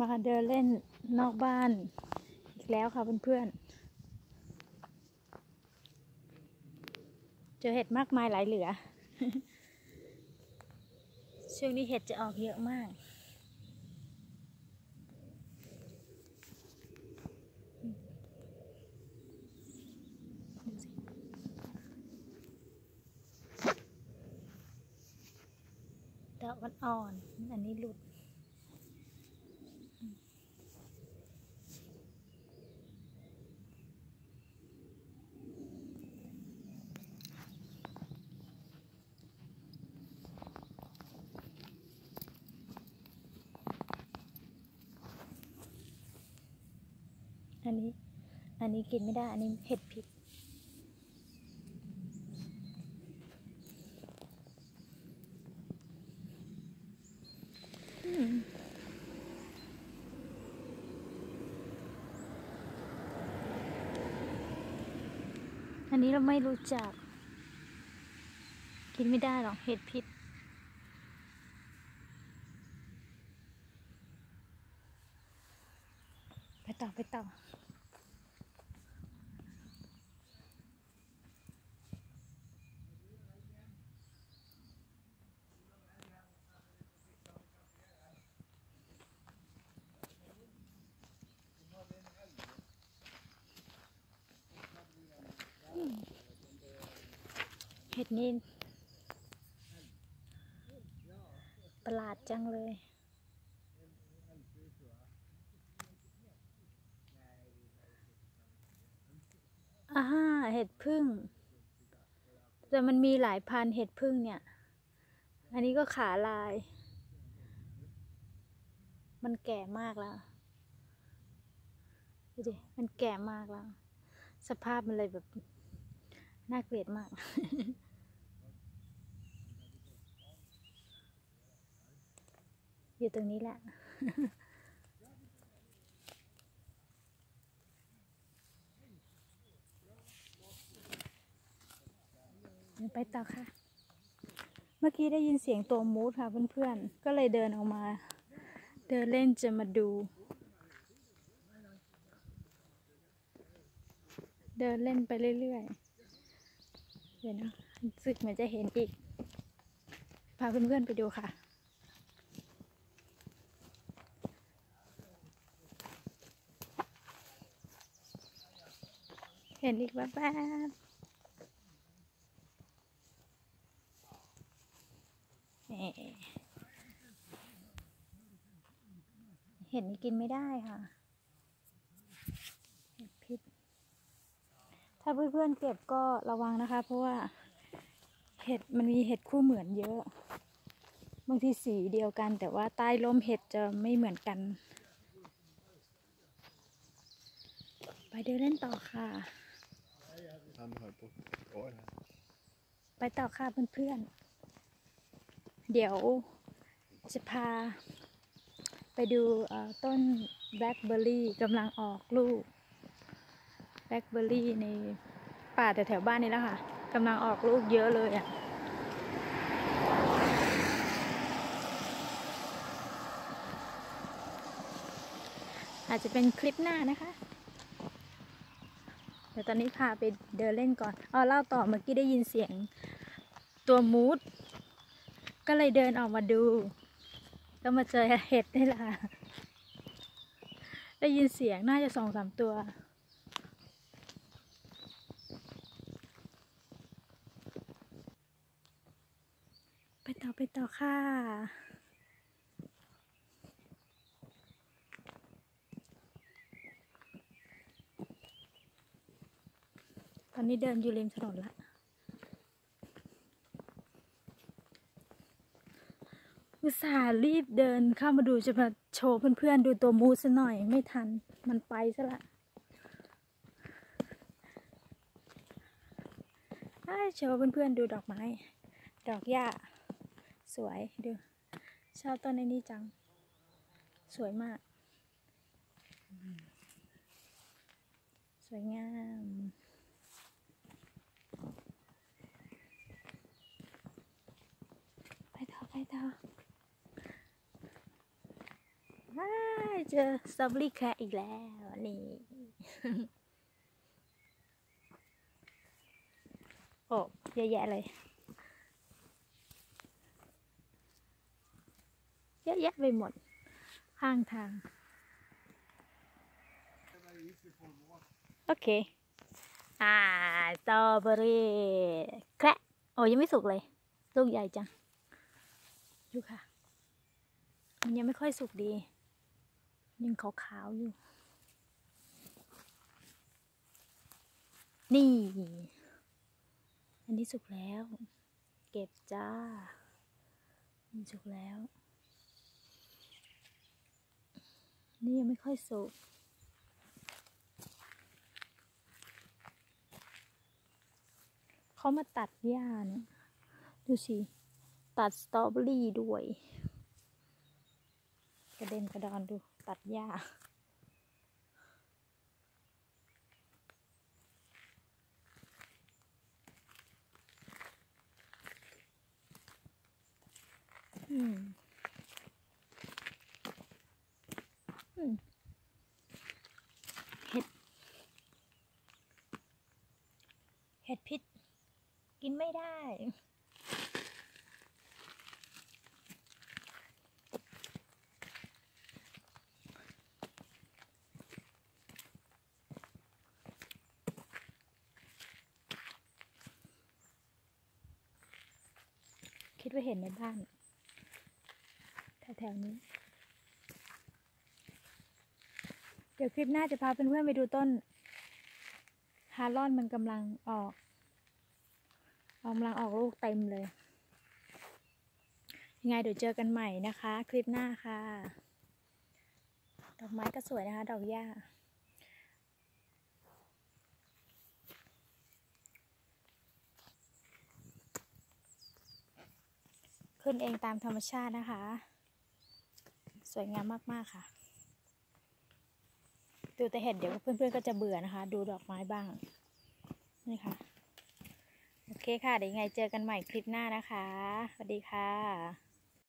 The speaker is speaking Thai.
มาเดินเล่นนอกบ้าน อีกแล้วค่ะเพื่อนๆ เจอเห็ดมากมายหลายเหลือ ช่วงนี้เห็ดจะออกเยอะมากดูสิดอกมันอ่อน อันนี้หลุด อันนี้ อันนี้กินไม่ได้ อันนี้เห็ดพิษอันนี้เราไม่รู้จัก กินไม่ได้หรอกเห็ดพิษ ต่อไปต่อ เห็ดนี่ประหลาดจังเลย อ่าเห็ดพึ่ง แต่มันมีหลายพันเห็ดพึ่งเนี่ย อันนี้ก็ขาลาย มันแก่มากแล้วดูดิมันแก่มากแล้ว สภาพมันเลยแบบ น่าเกลียดมาก อยู่ตรงนี้แหละ ไปต่อค่ะ เมื่อกี้ได้ยินเสียงตัวมูดค่ะเพื่อนๆ ก็เลยเดินออกมา เดินเล่นจะมาดู เดินเล่นไปเรื่อยๆ เดี๋ยวนะสึกเหมือนจะเห็นอีก พาเพื่อนๆไปดูค่ะเห็นอีกแวบๆนี่เห็นนี่ กินไม่ได้ค่ะเห็ดพิษ ถ้าเพื่อนๆเก็บก็ระวังนะคะ เพราะว่าเห็ดมันมีเห็ดคู่เหมือนเยอะ บางทีสีเดียวกัน แต่ว่าใต้ร่มเห็ดจะไม่เหมือนกัน ไปเดินเล่นต่อค่ะ ไปต่อค่ะเพื่อนๆ เดี๋ยวจะพา ดูต้นแบล็คเบอร์รี่กำลังออกลูกแบล็คเบอร์รี่ในป่าแถวๆบ้านนี่แล้วค่ะกำลังออกลูกเยอะเลยอะอาจจะเป็นคลิปหน้านะคะ เดี๋ยวตอนนี้พาไปเดินเล่นก่อนเอเล่าต่อเมื่อกี้ได้ยินเสียงตัวมูด ก็เลยเดินออกมาดู ก็มาเจอเห็ดนี่แหละค่ะได้ยินเสียงน่าจะสองสามตัวไปต่อไปต่อค่ะตอนนี้เดินอยู่ริมถนนละ อุตส่าห์รีบเดินเข้ามาดูจะมาโชว์เพื่อนๆดูตัวมูสซะหน่อยไม่ทันมันไปซะละให้โชว์เพื่อนๆดูดอกไม้ ดอกหญ้า สวยดูชอบต้นในนี้จัง สวยมาก สวยงามไปต่อไปต่อว้าย เจอสตรอเบอรี่แคะอีกแล้ว นี่ โอ้เยอะแยะเลย เยอะแยะไปหมด ข้างทาง โอเค อ่าสตรอเบอรี่แคะโอ้ยังไม่สุกเลย ลูกใหญ่จัง ดูค่ะ มันยังไม่ค่อยสุกดี ยังขาวๆอยู่ นี่ อันนี้สุกแล้ว เก็บจ้านี่สุกแล้ว นี่ยังไม่ค่อยสุกเขามาตัดหญ้าเนี่ยดูสิ ตัดสตรอเบอรี่ด้วย กระเด็นกระดอนดู ตัดหญ้าอืมอืมเห็ด เห็ดพิษ กินไม่ได้ คิดว่าเห็นในบ้านแถวๆนี้ เดี๋ยวคลิปหน้าจะพาเพื่อนๆไปดูต้น ฮาร์ลอนมันกำลังออกกำลังออกลูกเต็มเลย ยังไงเดี๋ยวเจอกันใหม่นะคะ คลิปหน้าค่ะ ดอกไม้ก็สวยนะคะ ดอกหญ้า ขึ้นเองตามธรรมชาตินะคะ สวยงามมากๆค่ะ ดูแต่เห็ดเดี๋ยวเพื่อนๆก็จะเบื่อนะคะ ดูดอกไม้บ้าง นี่ค่ะ โอเคค่ะ เดี๋ยวยังไงเจอกันใหม่คลิปหน้านะคะ สวัสดีค่ะ